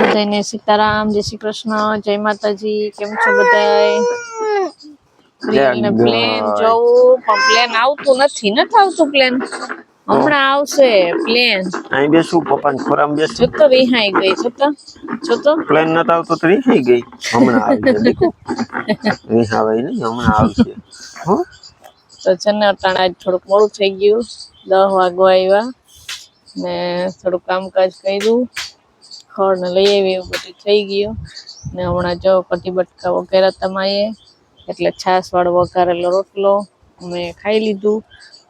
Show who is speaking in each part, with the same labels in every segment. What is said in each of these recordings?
Speaker 1: બધાને સીતારામ જય શ્રી કૃષ્ણ જય માતાજી કેમ છો બધાય? પ્લેન જવું પણ પ્લેન આવતું નથી નથી આવતું પ્લેન હમણાં આવશે પ્લેન
Speaker 2: અહીં બેસું પપ્પાને ખોરામ બેસું.
Speaker 1: છતો વિહાઈ ગઈ જોતો જોતો.
Speaker 2: પ્લેન નતા આવતો તો વિહાઈ ગઈ. હમણાં આવી દેખો. નહીં હમણાં આવશે.
Speaker 1: તો છે ને અટાણા આજ થોડુંક મોડું થઈ ગયું. દસ વાગવા આવ્યા ને થોડુંક કામકાજ કર્યું. ખડ ને લઈ આવી એવું બધું થઈ ગયું. ને હમણાં જો કટી બટકા વગેરે તમારે એટલે છાસ વાળો વઘારેલો રોટલો અમે ખાઈ લીધું.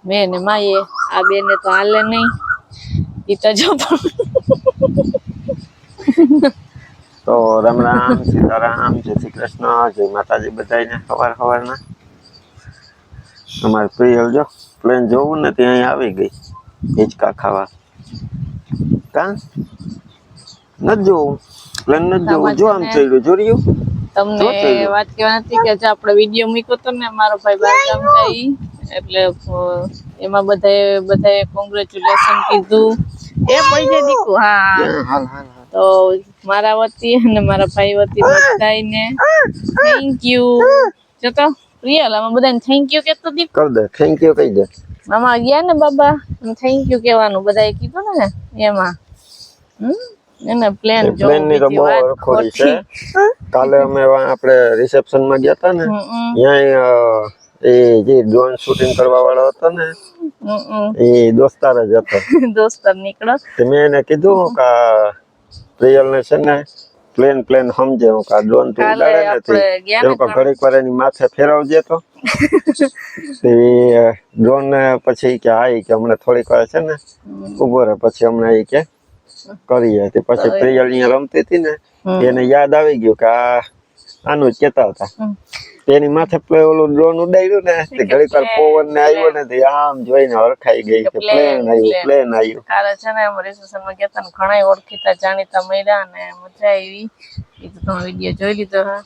Speaker 1: મેં ને માએ, આ બેને તો હાલે નહીં. એ તો જો
Speaker 2: તો રામ રામ, સીતારામ, જય શ્રી કૃષ્ણ, જય માતાજી બધાને સવાર સવારના અમારે પ્રિયલ જો, પ્લેન જોવું ને ત્યાં આવી ગઈ. હિંચકા ખાવા. કા? નથી જોવું લગ્ન નથી જોવું જો આમ ચડ્યું જોડ્યું
Speaker 1: તમને વાત કેવા નથી કે જે આપણે વીડિયો મૂક્યો તો ને મારો ભાઈ બારગામ જાય. એટલે એમાં બધાએ બધાએ કોંગ્રેચ્યુલેશન કીધું. એ પછી જાય દીકુ હા.
Speaker 2: હાલ હાલ હાલ
Speaker 1: તો મારા વતી અને મારા ભાઈ વતી બધાને થેન્ક યુ જો તો રિયલ આમાં બધાને થેન્ક યુ કેતો દીકુ
Speaker 2: કર દે થેન્ક યુ કહી દે.
Speaker 1: આમાં ગયા ને બાબા? થેન્ક યુ કહેવાનું બધાએ કીધું ને એમાં. હમ? એને પ્લેન
Speaker 2: પ્લેનની તો બહુ રખોડી છે. કાલે અમે આપણે રિસેપ્શનમાં ગયા હતા ને ત્યાં એ જે ડ્રોન શૂટિંગ કરવા વાળો હતો ને એ દોસ્તાર જ હતો.
Speaker 1: દોસ્તર નીકળો.
Speaker 2: મેં એને કીધું કે પ્રિયલ ને છે ને પ્લેન પ્લેન સમજે. હું કા ડ્રોન તો ઉડાડે નથી. એવું કે ઘડીક વાર એની માથે ફેરવજે તો. એ ડ્રોન ને પછી કે હા કે હમણાં થોડીક વાર છે ને ઊભો રહે. પછી હમણાં એ કે પછી પ્રિયલ અહીંયા રમતી હતી ને એને યાદ આવી ગયું કે આ આનું જ કેતા હતા. તેની માથે પેલું ઓલું ડ્રોન ઉડાડ્યું ને તે ઘડીક વાર પવન ને આવ્યો ને તે આમ જોઈને હરખાઈ ગઈ કે પ્લેન આવ્યું પ્લેન આવ્યું.
Speaker 1: કાલે છે ને અમારે રિસેપ્શનમાં કેતા ઘણા ઓળખીતા જાણીતા મળ્યા અને મજા આવી. એ તો તમે વીડિયો જોઈ લીધો હા.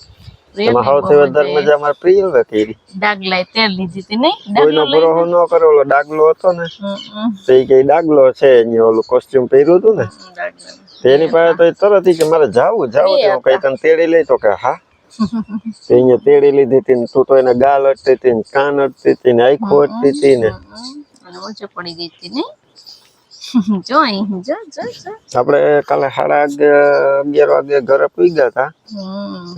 Speaker 2: એમાં સૌથી વધારે મજા અમારે પ્રિય હવે કરી.
Speaker 1: ડાગલાય તેલ લીધી હતી નહીં?
Speaker 2: કોઈનો
Speaker 1: ડાગલો લઈ
Speaker 2: ન કરે ઓલો ડાગલો હતો ને તો એ કઈ ડાગલો છે અહીંયા ઓલું કોસ્ચ્યુમ પહેર્યું હતું ને એની પાસે તો એ તરત કે મારે જાવું જાવું તો હું કઈ તને તેડી લઈ? તો કે હા. તે અહીંયા તેડી લીધી હતી તું તો એને ગાલ અટતી હતી ને કાન અટતી હતી ને આંખો અટતી હતી ને.
Speaker 1: પડી ગઈ હતી નહીં? જો અહીં જો જો.
Speaker 2: આપણે કાલે સાડા અગિયાર અગિયાર વાગે ઘરે પૂગ્યા હતા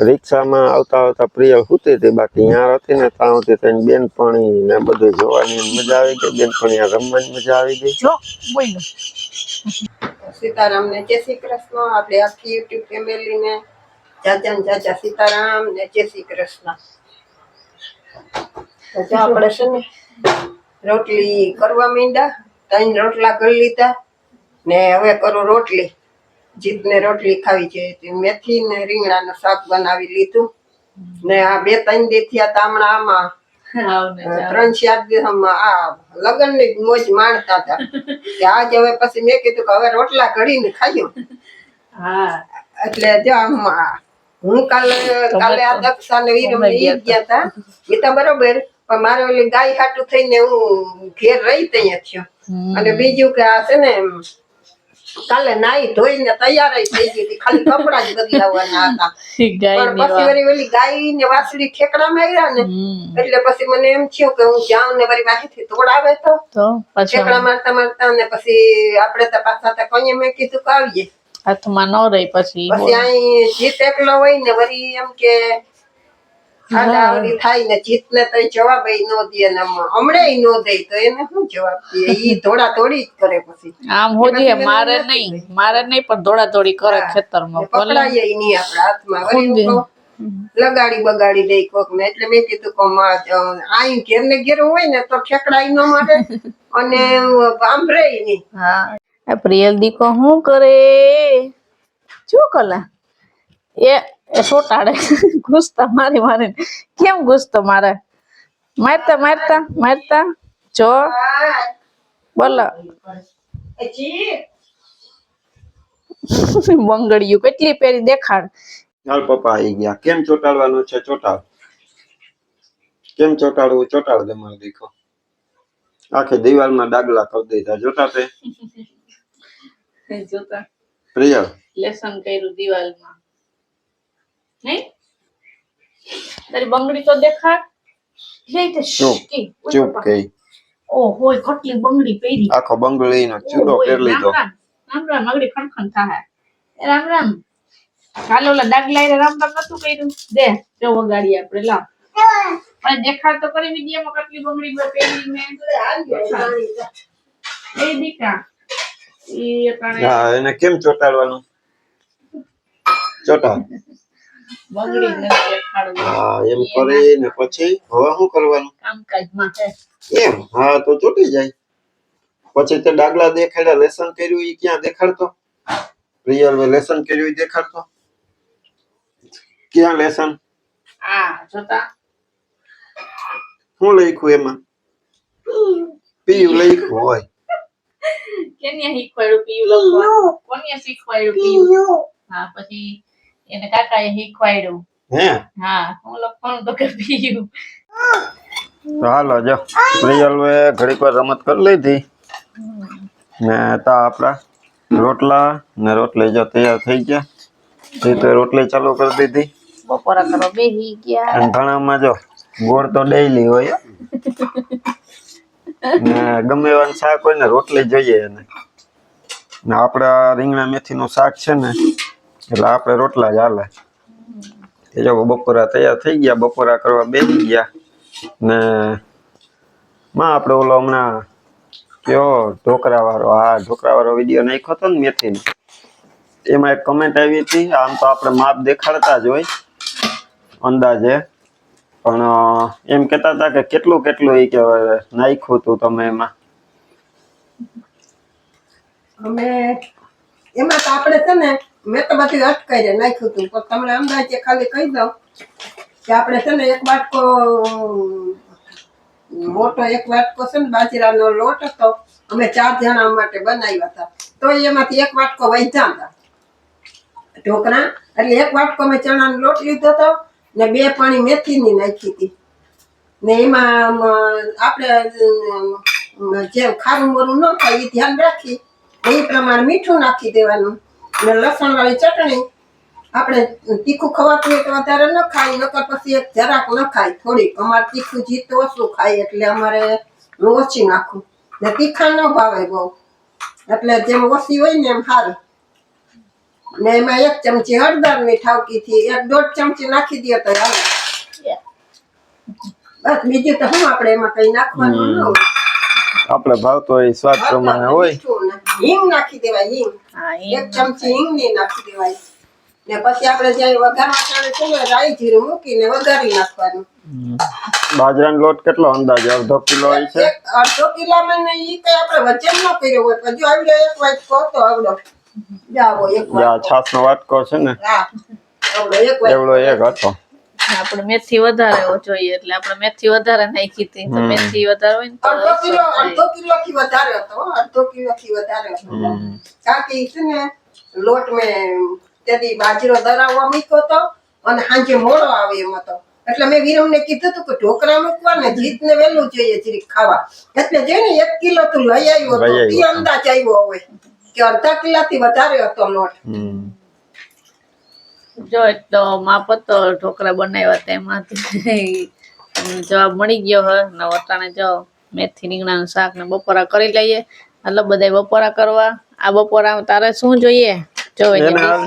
Speaker 2: રિક્ષામાં આવતા આવતા પ્રિયલ હુતી હતી બાકી યાર હતી ને ત્યાં હતી ત્યાં બેનપણી ને બધું જોવાની મજા આવી ગઈ. બેનપણી આ રમવાની મજા આવી ગઈ.
Speaker 1: જો બોલો.
Speaker 3: સીતારામ ને જય શ્રી કૃષ્ણ. આપણે આખી યુટ્યુબ ફેમિલી ને ચાચા ને ચાચા સીતારામ ને જય શ્રી કૃષ્ણ. આપણે છે ને રોટલી કરવા માંડ્યા. ત્રણ રોટલા કરી લીધા ને હવે કરું રોટલી. જીતને રોટલી ખાવી છે. મેથી ને રીંગણાનું શાક બનાવી લીધું. ને આ બે ત્રણ દી થયા તામણા આમાં ત્રણ ચાર દિવસમાં આ લગ્નની મોજ માણતા હતા. કે આજ હવે પછી મેં કીધું કે હવે રોટલા ઘડીને ખાયો
Speaker 1: હા.
Speaker 3: એટલે જો આમ હું કાલે કાલે આ દક્ષા ને વીરમ ગયા હતા એ તો બરોબર. પણ મારે ઓલી ગાય હાટું થઈને હું ઘેર રહી ત્યાં થયો. અને બીજું કે આ છે ને કાલે નાઈ ધોઈને તૈયાર થઈ ગઈ હતી. ખાલી કપડા જ બદલાવવાના હતા. પણ પછી વળી ઓલી ગાય ને વાસળી ઠેકડા માર્યા ને એટલે પછી મને એમ થયું કે હું જાઉં ને વળી વાહીથી તોડાવે તો. ઠેકડા મારતા મારતા ને પછી આપણે તો પાછા તો કઈ મેં કીધું કે આવીએ.
Speaker 1: હાથમાં ન રહી પછી.
Speaker 3: પછી અહીં જીત એકલો હોય ને વળી એમ કે આડાઅવળી થાય ને જીત ને તો જવાબ ન દે ને હમણે ન દે તો એને શું જવાબ દે? ઈ ધોળા થોડી જ કરે પછી.
Speaker 1: આમ હોજે મારે નહીં મારે નહીં પણ ધોળા દોડી કરે ખેતરમાં
Speaker 3: પકડાય નહીં આપણા હાથમાં. વળી લગાડી બગાડી દે કોક ને એટલે મેં કીધું કે માં આઈ ઘેર ને ઘેર હોય ને તો ઠેકડાય ન મારે અને સાંભળે નહીં.
Speaker 1: હા. પ્રિયલ દીકો શું કરે? શું કલા? એ એ સોટાડે ઘૂસતા મારી મારી કેમ ઘૂસતો મારે? મારતા મારતા મારતા? જો. બોલો.
Speaker 3: જીત
Speaker 1: બંગડિયું કેટલી પેરી દેખાડ.
Speaker 2: હાલ પપ્પા આવી ગયા. કેમ ચોટાડવાનું છે? ચોટાડ. કેમ ચોટાડવું? ચોટાડ દે મારો દીકરો. આખી દિવાલમાં ડાગલા કરી દીધા. જોતા તે?
Speaker 1: જોતા.
Speaker 2: પ્રિયલ
Speaker 1: લેસન કર્યું દિવાલમાં. નહીં? તારી બંગડી તો દેખાડ. લે તે ખટલી
Speaker 2: ચૂપ
Speaker 1: પપ્પા.
Speaker 2: કઈ
Speaker 1: ઓહો કેટલી બંગડી પહેરી.
Speaker 2: આખો બંગડીનો ચૂડો પહેરી લીધો.
Speaker 1: રામ. રામ રામ ખણખણ થાય. રામ રામ. કાલે ઓલા ડાગલા રામ રામ નતું કર્યું. દે જો વગાડી આપણે લાવ અને દેખાડ તો કરી વિડીયોમાં કેટલી બંગડી પહેરી મેં. એ દીકા. એ કારણે
Speaker 2: હા એને કેમ ચોટાડવાનું?
Speaker 1: બંગડી દેખાડવું
Speaker 2: હા. એમ કરીને પછી હવે શું કરવાનું?
Speaker 1: કામકાજમાં
Speaker 2: એમ? હા તો ચોટી જાય. પછી તે ડાગલા દેખાડ્યા લેસન કર્યું એ ક્યાં દેખાડતો? પ્રિયલ લેસન કર્યું એ દેખાડતો? ક્યાં લેસન?
Speaker 1: આ જોતા?
Speaker 2: શું લખ્યું એમાં? પીયું લખ્યું હોય.
Speaker 1: કેને શીખવાડ્યું? પીયું લખવાનું? કોને શીખવાડ્યું? પીયું. હા પછી એને કાકાએ શીખવાડ્યું.
Speaker 2: હે?
Speaker 1: હા હું લખવાનું તો કે પીયું
Speaker 2: તો હાલો જો. પ્રિયલવે ઘડીક વાર રમત કરી લીધી. ને તા આપડા રોટલા ને રોટલી જો તૈયાર થઈ ગયા. એ તો રોટલી ચાલુ કરી દીધી.
Speaker 1: બપોરા કરો બેહી ગયા.
Speaker 2: અને ઘણામાં જો ગોળ તો ડેઈલી હોય. ને ગમે એવાનું શાક હોય ને રોટલી જોઈએ એને. ને આપડા રીંગણા મેથીનું શાક છે ને એટલે આપણે રોટલા જ હાલે. એ જો બપોરા તૈયાર થઈ ગયા, બપોરા કરવા બેસી ગયા. ને માં આપણે ઓલો હમણાં કયો ઢોકરા વાળો હા ઢોકરા વાળો વીડિયો નાખ્યો હતો ને મેથીનો. એમાં એક કમેન્ટ આવી હતી, આમ તો આપણે માપ દેખાડતા જ હોય, અંદાજે. પણ એમ કહેતા હતા કે કેટલું કેટલું એ કે નાખ્યું હતું તમે એમાં?
Speaker 3: અમે, એમાં તો આપણે છે ને મેં તો બધું અટકાઈ નાખ્યું હતું, પણ તમને અંદાજે ખાલી કહી દઉં કે આપણે છે ને એક વાટકો મોટો એક વાટકો છે ને બાજરાનો લોટ હતો, અમે ચાર જણા માટે બનાવ્યા હતા. તો એમાંથી એક વાટકો વૈધા હતા. ઢોકળા, એટલે એક વાટકો મેં ચણાનો લોટ લીધો હતો ને બે પાણી મેથીની નાખી હતી. ને એમાં આપણે જે ખારું મોરું ન થાય એ ધ્યાન રાખી એ પ્રમાણે મીઠું નાખી દેવાનું. ને લસણ વાળી ચટણી આપણે તીખું ખવાતું હોય તો વધારે ન ખાય નકર પછી એક જરાક ન ખાય. થોડીક. અમારે તીખું જીત ઓછું ખાય એટલે અમારે ઓછી નાખું. ને તીખા ન ભાવે બહુ. એટલે જેમ ઓછી હોય ને એમ સારું. ને એમાં એક ચમચી હળદરની ઠાવકીથી એક દોઢ ચમચી નાખી દે તો હાલે બસ બીજું તો શું આપણે એમાં કઈ નાખવાનું ન હોય.
Speaker 2: આપણે ભાવતો હોય સ્વાદ પ્રમાણે હોય.
Speaker 3: હિંગ નાખી દેવાય હિંગ. એક ચમચી હિંગની નાખી દેવાય. ને પછી આપણે જ્યારે વઘારવા ટાણે છે ને રાઈ જીરું મૂકીને વઘારી નાખવાનું.
Speaker 2: બાજરાનો લોટ કેટલો અંદાજે? અડધો કિલો હોય છે?
Speaker 3: અડધો કિલો મને ઈ કઈ આપણે વજન ન કર્યો હોય પણ જો આવડો એક વાટકો તો આવડો. જાવો એક
Speaker 2: જે આ નો વાટકો છે ને.
Speaker 3: હા આવડો એક વાટકો
Speaker 2: એવડો એક હતો.
Speaker 1: આપણે મેથી વધારે જોઈએ એટલે આપણે મેથી વધારે નાખી હતી. તો મેથી વધારે હોય ને તો
Speaker 3: અડધો કિલો થી વધારે હતો અડધો કિલો થી વધારે હતો. કારણ કે છે ને લોટ મેં તેથી બાજરો દરાવવા મૂક્યો હતો અને સાંજે મોડો આવે એમ હતો. એટલે મેં વિરમને કીધું હતું કે ઢોકળા મૂકવા ને જીતને વહેલું જોઈએ જરીક ખાવા. એટલે જે ને એક કિલો તું લઈ આવ્યો હતો એ અંદાજ આવ્યો હોય કે અડધા કિલા થી વધારે હતો લોટ.
Speaker 1: જો એટલો માપ હતો ઢોકળા બનાવ્યા તેમાંથી જવાબ મળી ગયો હોય ને વટાણે જો મેથી રીંગણાનું શાક ને બપોરા કરી લઈએ. એટલે બધા બપોરા કરવા. આ બપોરા તારે શું જોઈએ?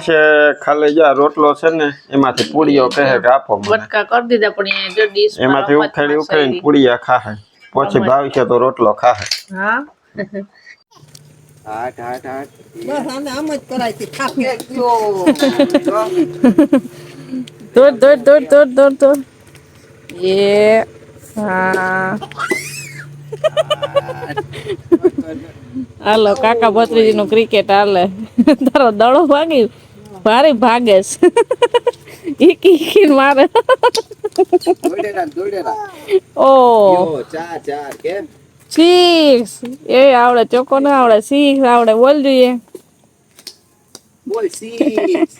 Speaker 2: છે ખાલી જા રોટલો છે ને એમાંથી પૂડીઓ કહે કે આપો
Speaker 1: બટકા કરી દીધા પણ એ જો ડીશ
Speaker 2: એમાંથી ઉખેડી ઉખેડીને પૂડીયા ખાહે. પછી ભાવશે તો રોટલો ખાહે.
Speaker 1: હા.
Speaker 2: હાટ હાટ હાટ
Speaker 3: બસ આને આમ જ કરાય છે. થાકે ગયો
Speaker 1: દોડ દોડ દોડ દોડ દોડ દોડ. એ હા. હાલો કાકા ભત્રીજી નું ક્રિકેટ હાલે. તારો દડો ભાગી ભારે ઈકી મારે.
Speaker 4: દોડેલા દોડેલા.
Speaker 1: ઓ.
Speaker 4: ચાર ચાર કેમ?
Speaker 1: સિક્સ એ આવડે ચોકો ના આવડે સિક્સ આવડે બોલ જોઈએ
Speaker 4: બોલ સિક્સ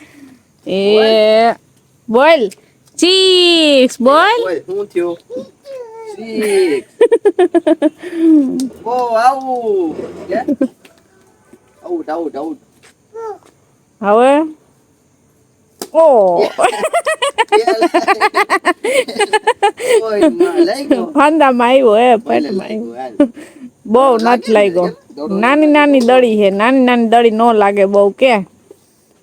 Speaker 1: એ બોલ સિક્સ બોલ
Speaker 4: બોલ શું થયું સિક્સ ઓ આઉટ કે આઉટ આઉટ આઉટ
Speaker 1: હવે
Speaker 4: માં
Speaker 1: ફાંદામાં આવ્યો હે પેટમાં આવ્યો બહુ નથી લાગ્યો નાની નાની દડી છે નાની નાની દડી નો લાગે બહુ કે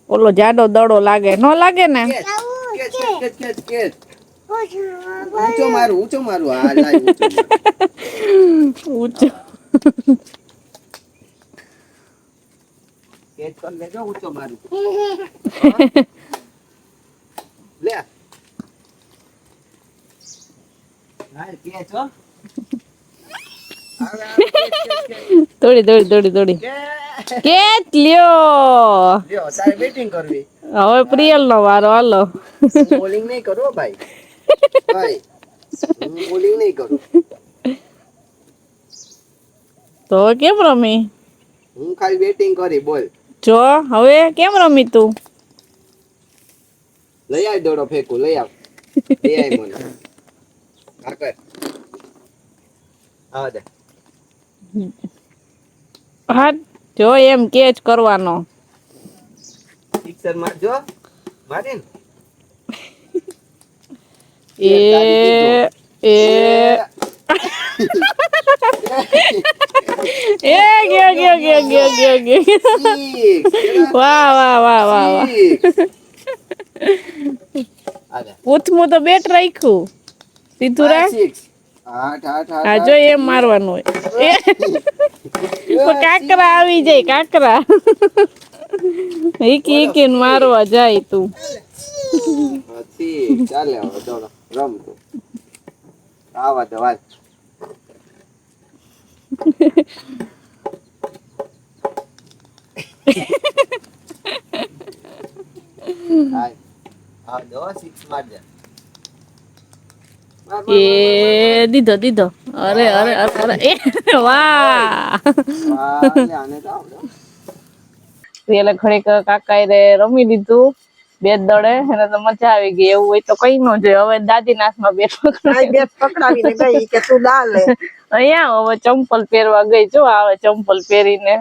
Speaker 1: ઓલો જાડો દડો લાગે નો લાગે ને
Speaker 4: ઊંચો મારું ઊંચો મારું હા ઊંચો મારું. કર લેજો ઊંચો મારું લે.
Speaker 1: દોડી દોડી દોડી દોડી. લ્યો?
Speaker 4: લ્યો તારે બેટિંગ કરવી.
Speaker 1: હવે પ્રિયલ નો વારો હાલો.
Speaker 4: બોલિંગ નહીં કરો ભાઈ. ભાઈ બોલિંગ નહીં કરું.
Speaker 1: તો કેમ રમી?
Speaker 4: હું ખાલી બેટિંગ કરી બોલ.
Speaker 1: જો હવે કેમ રમી તું?
Speaker 4: લઈ આવ દોડો ફેંકું લઈ આવ લઈ આવ મને હા કર આવા દે
Speaker 1: હા જો એમ કેચ કરવાનો
Speaker 4: સિક્સર મારજો મારીને
Speaker 1: એ એ એ ગયો ગયો ગયો ગયો ગયો ગયો
Speaker 4: Six.
Speaker 1: વાહ વાહ વાહ વાહ વાહ પૂછમું તો બેટ રાખ્યું. સીધું રાખ. હા જો એમ મારવાનું હોય. કાકરા આવી જાય કાકરા. હીકી હીકી મારવા જાય તું.
Speaker 4: ચાલે રમ તું. આવા દે વાત. હાય.
Speaker 1: એ દીધો દીધો. અરે અરે અરે એ વાહ. એટલે ઘડીક કાકા રે રમી લીધું બે દડે એને તો મજા આવી ગઈ. એવું હોય તો કઈ નો જોઈએ. હવે દાદી નાથમાં બેઠો
Speaker 3: આ બેટ પકડાવીને ગઈ કે તું લે
Speaker 1: અહીંયા હવે ચંપલ પહેરવા ગઈ. જો આવે ચંપલ પહેરીને.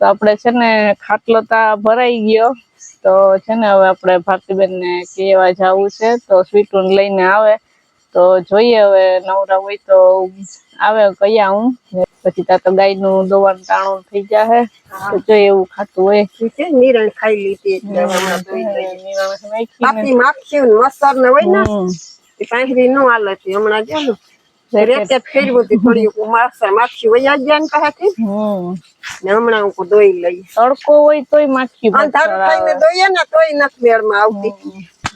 Speaker 1: તો આપણે છે ને ખાટલો તા ભરાઈ ગયો. તો છે ને હવે આપણે ભારતીબેન ને કહેવા જવું છે તો સ્વીટુન લઈને આવે. તો જોઈએ હવે નવરા હોય તો આવે કયા હું. પછી તા તો ગાયનું દોવાનું ટાણું થઈ જાય તો જો એવું ખાતું હોય.
Speaker 3: નિરણ ખાઈ લીધી માખી ને હોય ને પાંખરી નો હાલે હમણાં જો રેતે ફેરવું હતી થોડી માસા માખી વયા ગયા ને પાસેથી. ને હમણાં હું દોઈ લઈ
Speaker 1: તડકો હોય તોય માખી
Speaker 3: અંધારું થઈને. દોઈએ ને તોય નથી મેળમાં આવતી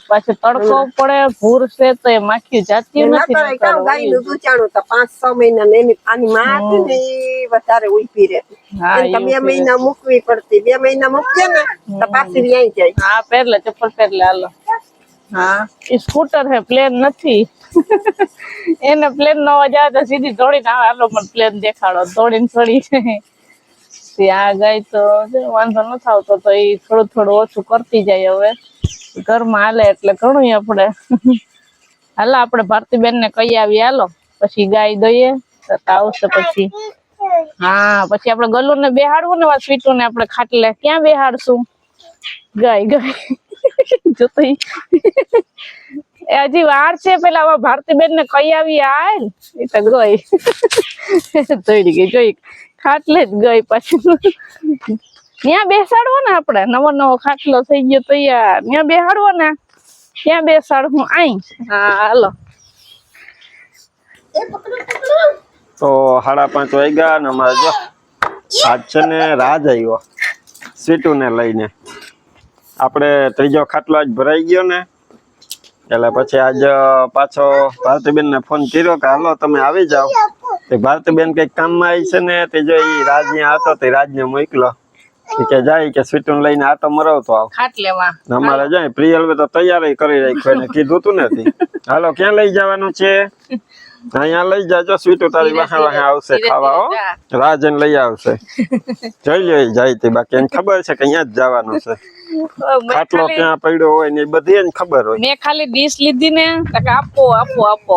Speaker 1: પાછું તડકો પડે ભૂર છે તો એ માખી જાતી
Speaker 3: ન
Speaker 1: નથી
Speaker 3: ગાયનું દૂચાણું તો પાંચ છ મહિના ને એની પાણી માં ને એ વધારે ઊભી રે
Speaker 1: હા,
Speaker 3: એને બે મહિના મૂકવી પડતી બે મહિના મૂકીએ ને તો પાછી વ્યાઈ જાય
Speaker 1: હા પહેરલે ચપ્પલ પહેરલે હાલો હા એ સ્કૂટર હે પ્લેન નથી એને પ્લેન નો અવાજ તો સીધી દોડીને આવે. હાલો પણ પ્લેન દેખાડો. દોડીને ચડી ત્યાં ગઈ તો વાંધો ન થતો તો એ થોડું થોડું ઓછું કરતી જાય હવે. ઘરમાં હાલે એટલે ઘણું આપણે. હાલો, આપણે ભારતીબેન ને કહી આવી હાલો, પછી ગાય દઈએ. આવશે પછી. હા, પછી આપણે ગલુ ને બેહાડવું ને સ્વીટુ ને આપણે ખાટલે. ક્યાં બેહાડશું? ગાય ગાય. જોતો. એ હજી વાર છે પેલા ભારતીબેન ને કહી આવી આય એ તો ગઈ. દોડી ગઈ જોઈ ખાટલે જ ગઈ પછી. ત્યાં બેસાડવો ને આપણે નવો નવો ખાટલો થઈ ગયો તૈયાર ત્યાં બેસાડવો ને. ત્યાં બેસાડવું આઈ. હા હાલો.
Speaker 2: તો સાડા પાંચ વાગ્યા ને અમારે જો આજ છે ને રાજ આવ્યો સ્વીટુને લઈને. આપણે ત્રીજો ખાટલો આજ ભરાઈ ગયો ને. એટલે પછી આજ પાછો ભારતીબેન ને ફોન કર્યો કે હાલો તમે આવી જાઓ. તે ભારતીબેન કંઈક કામમાં આવી છે ને તે જો એ રાજ હતો તે રાજને મોકલો. કે જાય કે સ્વીટું લઈને આટો મરાવતો આવ. ને અમારે જાય પ્રિયલવે તો તૈયારી કરી રાખ્યો એને કીધું તું નથી હાલો ક્યાં લઈ જવાનું છે? અહીંયા લઈ જાજો સ્વીટુ તારી વાહે વાહે આવશે ખાવા હો. રાજન લઈ આવશે. જોઈ લે જાય તે બાકી એને ખબર છે કે અહીંયા જ જવાનું છે. ખાટલો ક્યાં પડ્યો હોય ને એ બધી એને ખબર હોય.
Speaker 1: મેં ખાલી ડીશ લીધી ને આપો આપો આપો.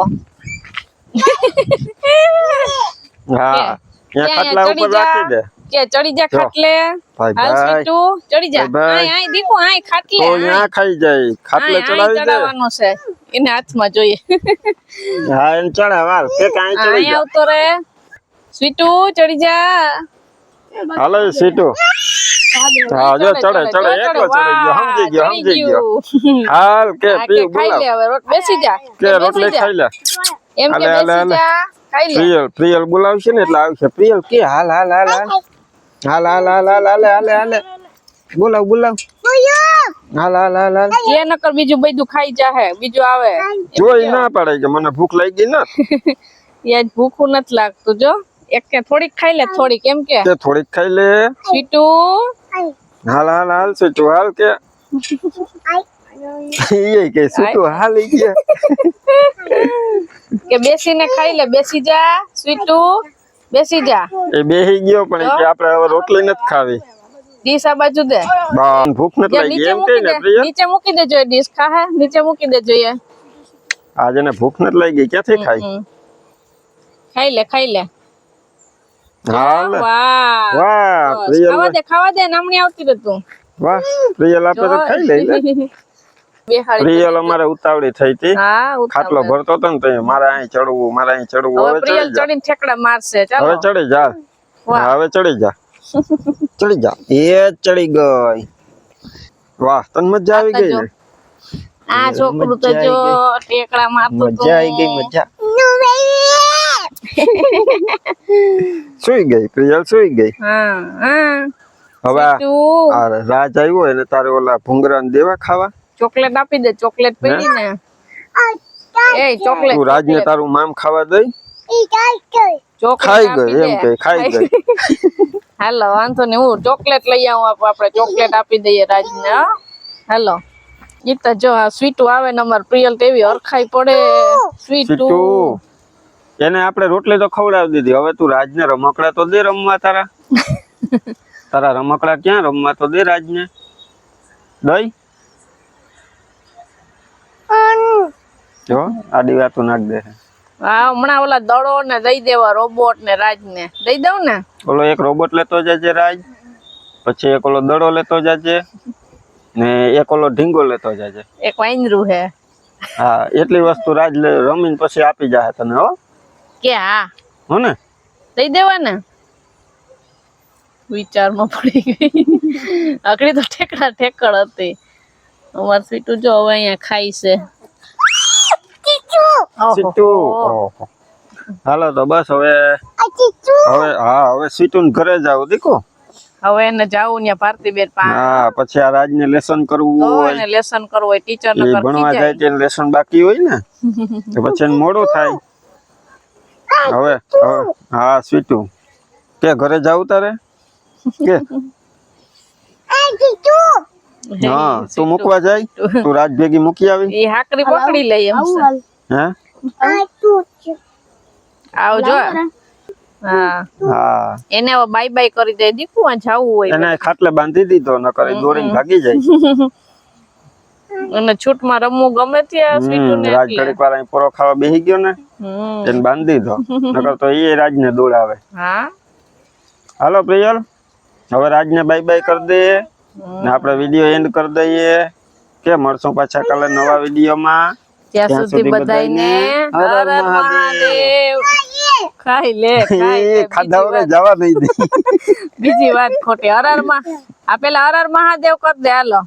Speaker 2: હા ત્યાં ખાટલા ઉપર રાખી દે.
Speaker 1: કે ચડી જા
Speaker 2: જો.
Speaker 1: ખાટલે.
Speaker 2: ભાઈ
Speaker 1: હાલ
Speaker 2: ભાઈ.
Speaker 1: સ્વીટુ ચડી જા.
Speaker 2: ભાઈ.
Speaker 1: આય આય દીકુ આય ખાટલે
Speaker 2: તો
Speaker 1: આય.
Speaker 2: ત્યાં ખાઈ જાય. ખાટલે
Speaker 1: આય, આય
Speaker 2: ચડાવી દે.
Speaker 1: ચડાવવાનો છે. એને હાથમાં જોઈએ.
Speaker 2: હા એને ચડાવ હાલ કે કાંઈ ચડી
Speaker 1: આય
Speaker 2: જા.
Speaker 1: આવતો રે સ્વીટુ ચડી જા.
Speaker 2: હાલો એ સીટુ. હા જો ચડે ચડે એકલો ચડી ગયો. સમજી ગયો સમજી ગયો. હાલ કે
Speaker 1: હા, કે
Speaker 2: પી
Speaker 1: ખાઈ લે
Speaker 2: બોલાવ
Speaker 1: હવે રોટ બેસી જા.
Speaker 2: કે
Speaker 1: બેસી
Speaker 2: રોટલી
Speaker 1: જા.
Speaker 2: ખાઈ લે.
Speaker 1: એમ કે
Speaker 2: હાલે, હાલે,
Speaker 1: બેસી
Speaker 2: હાલે.
Speaker 1: જા ખાઈ લે.
Speaker 2: પ્રિયલ પ્રિયલ બોલાવશે ને એટલે આવશે. પ્રિયલ કે હાલ હાલ હાલ હાલ. હાલ હાલ હાલ હાલ હાલે હાલે હાલે. બોલાવ બોલાવ. હાલ હાલ હાલ હાલ.
Speaker 1: એ નકર બીજું બધું ખાઈ જાહે બીજું આવે.
Speaker 2: જોઈ ના પડે કે મને ભૂખ લાગી ને.
Speaker 1: એ ભૂખું નથી લાગતું જો. એક કે થોડીક ખાઈ લે થોડીક એમ કે.
Speaker 2: થોડીક ખાઈ લે.
Speaker 1: સ્વીટુ
Speaker 2: હાલ હાલ હાલ સીટુ હાલ કે. એ કે સીટુ હાલ ઈ કે.
Speaker 1: બેસીને ખાઈ લે બેસી જા સ્વીટુ બેસી જા.
Speaker 2: એ બેહી ગયો પણ કે આપણે હવે રોટલી નથી ખાવી.
Speaker 1: ડીશ આ બાજુ દે.
Speaker 2: બા ભૂખ નથી લાગી. એમ
Speaker 1: મૂકી
Speaker 2: ને
Speaker 1: દે.
Speaker 2: પ્રિયલ
Speaker 1: નીચે મૂકી દેજો એ ડીશ. ખાહે નીચે મૂકી દેજો એ.
Speaker 2: આજે ને ભૂખ નથી લાગી. ક્યાંથી ખાઈ?
Speaker 1: ખાઈ લે ખાઈ લે.
Speaker 2: હા
Speaker 1: વાહ.
Speaker 2: વાહ
Speaker 1: બસ,
Speaker 2: પ્રિયલ
Speaker 1: ખાવા દે ખાવા દે નામની આવતી રે તું.
Speaker 2: વાહ પ્રિયલ લાપે તો ખાઈ લે. પ્રિયલ અમારે ઉતાવળી થઈ હતી. ખાટલો ભરતો હતો ને તો મારે અહીં ચડવું મારે અહીં ચડવું.
Speaker 1: હવે પ્રિયલ ચડીને ઠેકડા મારશે ચાલો.
Speaker 2: હવે ચડી જા. હવે ચડી જા. ચડી જા. એ ચડી ગઈ. વાહ તને મજા આવી ગઈ ને?
Speaker 1: આ છોકરું તો જો ટેકડા મારતો
Speaker 2: મજા આવી ગઈ મજા. સુઈ ગઈ પ્રિયલ સુઈ ગઈ.
Speaker 1: હા હા.
Speaker 2: હવે રાજ આવ્યો એટલે તારે ઓલા ભૂંગરા દેવા ખાવા?
Speaker 1: ચોકલેટ આપી દે ચોકલેટ પડી ને એ ચોકલેટ
Speaker 2: તું રાજને તારું મામ ખાવા દઈ? ખાઈ ગઈ એમ
Speaker 1: દે.
Speaker 2: કે ખાઈ ગઈ.
Speaker 1: હાલો વાંધો નહીં હું ચોકલેટ લઈ આવું આપણે ચોકલેટ આપી દઈએ રાજને હો? હાલો. ઈ જો આ સ્વીટુ આવે ને અમાર પ્રિયલ તેવી એવી હરખાઈ પડે. સ્વીટુ.
Speaker 2: એને આપણે રોટલી તો ખવડાવી દીધી. હવે તું રાજને રમકડા તો દે રમવા તારા. તારા રમકડા ક્યાં રમવા તો દે રાજને દઈ જો આડી વાતો નાખ દે.
Speaker 1: હા હમણાં ઓલા દડો ને દઈ દેવા રોબોટ ને રાજ ને દઈ દઉં ને?
Speaker 2: ઓલો એક રોબોટ લેતો જાજે રાજ પછી એક ઓલો દડો લેતો જાજે ને એક ઓલો ઢીંગો લેતો જાજે.
Speaker 1: એક વાંદરું હે.
Speaker 2: હા એટલી વસ્તુ રાજ રમીને પછી આપી જાહે તને હો.
Speaker 1: કે હા?
Speaker 2: હો ને?
Speaker 1: દઈ દેવા ને? વિચારમાં પડી ગઈ. આકડી તો ઠેકડા ઠેકડ હતી. અમાર સ્વીટુ જો હવે અહીંયા ખાઈ છે.
Speaker 2: સીટુ. હાલો તો બસ હવે હવે હા હવે સીટુ ઘરે જાવ દીકો.
Speaker 1: હવે એને જાવું ને ભારતીબેન
Speaker 2: હા પછી આ રાજને લેસન કરવું હોય.
Speaker 1: એને લેસન કરવું હોય ટીચર ને
Speaker 2: ભણવા જાય તેને લેસન બાકી હોય ને તો પછી એને મોડું થાય. હવે હા સ્વીટુ કે ઘરે જાવ તારે? કે? હા તું મૂકવા જાય? તું રાજ ભેગી મૂકી આવી?
Speaker 1: એ હાકરી પકડી લઈ એમ
Speaker 2: હે?
Speaker 1: આવજો. હા.
Speaker 2: હા.
Speaker 1: એને બાય બાય કરી દે દીકુ આ જાવું હોય
Speaker 2: એને ખાટલે બાંધી દીધો દોરીને ભાગી જાય.
Speaker 1: અને છૂટમાં રમવું ગમે ત્યાં સ્વીટુ ને
Speaker 2: રાજ ઘડીક વાર અહીં પૂરો ખાવા બેસી ગયો ને એને બાંધી દો નકર તો એ રાજને દોડાવે.
Speaker 1: હા.
Speaker 2: હાલો પ્રિયલ હવે રાજને બાય બાય કરી દઈએ ને આપણે વીડિયો એન્ડ કરી દઈએ. કે મળશું પાછા કાલે નવા વિડીયોમાં
Speaker 1: ત્યાં સુધી બધાયને
Speaker 2: હર
Speaker 1: મહાદેવ. ખાઈ લે
Speaker 2: ખાધા વગર જવા નહીં દે.
Speaker 1: બીજી વાત ખોટી. હર હર મા આ પેલા હર હર મહાદેવ કર દે હાલો.